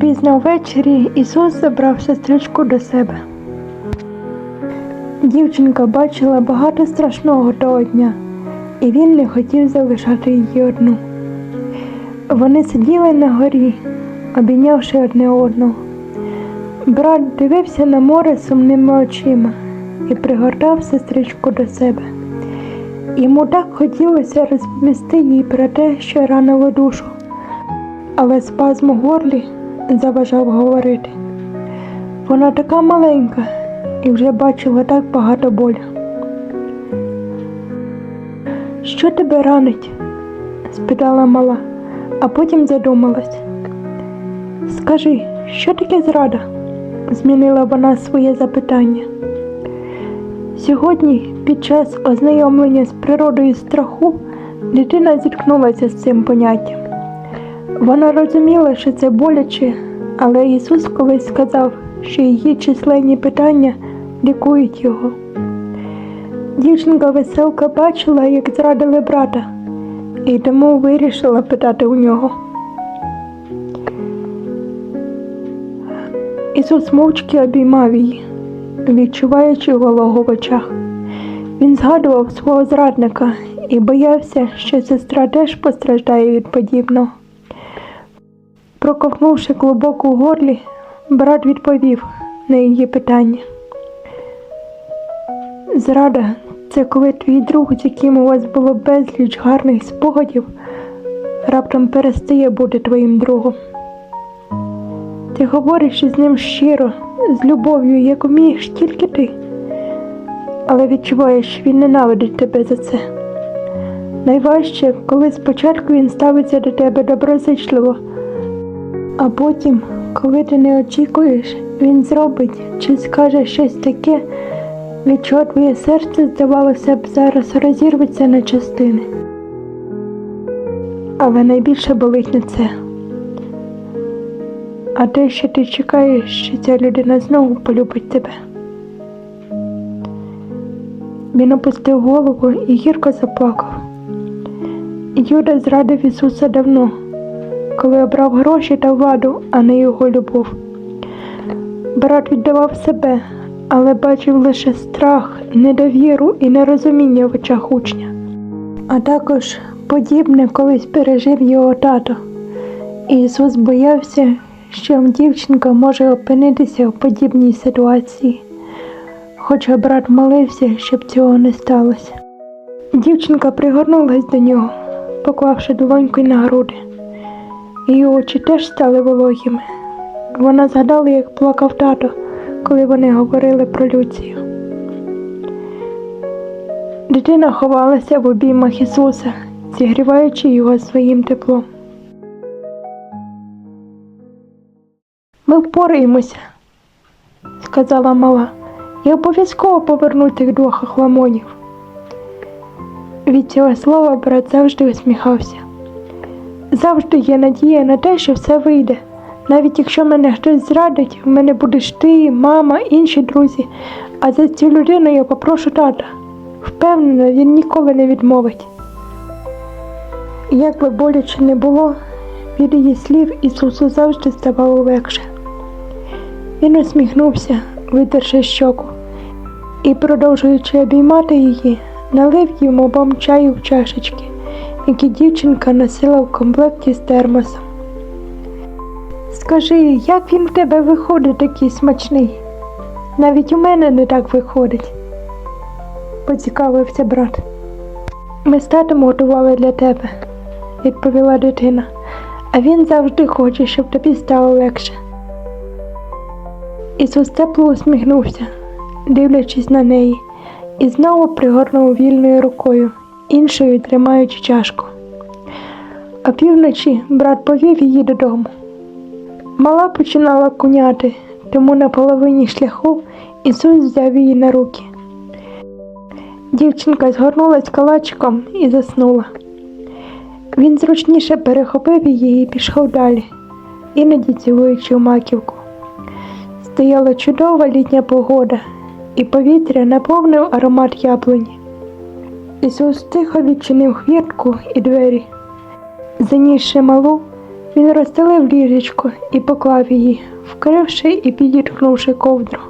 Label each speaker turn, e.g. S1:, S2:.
S1: Пізно ввечері Ісус забрав сестричку до себе. Дівчинка бачила багато страшного того дня, і він не хотів залишати її одну. Вони сиділи на горі, обійнявши одне одного. Брат дивився на море сумними очима і пригортав сестричку до себе. Йому так хотілося розповісти їй про те, що ранило душу, але спазм у горлі заважав говорити. Вона така маленька і вже бачила так багато болю. Що тебе ранить? спитала мала, а потім задумалась. Скажи, що таке зрада? змінила вона своє запитання. Сьогодні, під час ознайомлення з природою страху, дитина зіткнулася з цим поняттям. Вона розуміла, що це боляче, але Ісус колись сказав, що її численні питання лікують його. Дівчинка веселка бачила, як зрадили брата, і тому вирішила питати у нього. Ісус мовчки обіймав її, відчуваючи вологу в очах. Він згадував свого зрадника і боявся, що сестра теж постраждає від подібного. Проковнувши клубок у горлі, брат відповів на її питання. Зрада це коли твій друг, з яким у вас було безліч гарних спогадів, раптом перестає бути твоїм другом. Ти говориш із ним щиро, з любов'ю, як вмієш тільки ти, але відчуваєш, він ненавидить тебе за це. Найважче, коли спочатку він ставиться до тебе доброзичливо, а потім, коли ти не очікуєш, він зробить чи скаже щось таке, від чого твоє серце, здавалося б, зараз розірветься на частини. Але найбільше болить не це. А те, що ти чекаєш, що ця людина знову полюбить тебе. Він опустив голову і гірко заплакав. Юда зрадив Ісуса давно, коли обрав гроші та владу, а не його любов. Брат віддавав себе, але бачив лише страх, недовіру і нерозуміння в очах учня. А також подібне колись пережив його тато. Ісус боявся, що дівчинка може опинитися в подібній ситуації, хоча брат молився, щоб цього не сталося. Дівчинка пригорнулась до нього, поклавши долоньку на груди. Її очі теж стали вологими. Вона згадала, як плакав тато, коли вони говорили про Люцію. Дитина ховалася в обіймах Ісуса, зігріваючи його своїм теплом. Ми впораємося, сказала мала. Я обов'язково поверну тих двох охламонів. Від цього слова брат завжди усміхався. Завжди є надія на те, що все вийде. Навіть якщо мене хтось зрадить, в мене будеш ти, мама, інші друзі, а за цю людину я попрошу тата. Впевнена, він ніколи не відмовить. Як би боляче не було, від її слів Ісусу завжди ставало легше. Він усміхнувся, витерши щоку, і, продовжуючи обіймати її, налив їм обом чаю в чашечки, які дівчинка носила в комплекті з термосом. Скажи, як він в тебе виходить такий смачний? Навіть у мене не так виходить, поцікавився брат. Ми з татом готували для тебе, відповіла дитина, а він завжди хоче, щоб тобі стало легше. Ісус тепло усміхнувся, дивлячись на неї, і знову пригорнув вільною рукою, іншою тримаючи чашку. А півночі брат повів її додому. Мала починала куняти, тому на половині шляху Ісус взяв її на руки. Дівчинка згорнулась калачиком і заснула. Він зручніше перехопив її і пішов далі, іноді цілуючи в маківку. Стояла чудова літня погода, і повітря наповнив аромат яблуні. Ісус тихо відчинив хвіртку і двері. Занісши малу, Він розстелив ліжечко і поклав її, вкривши і підіткнувши ковдру.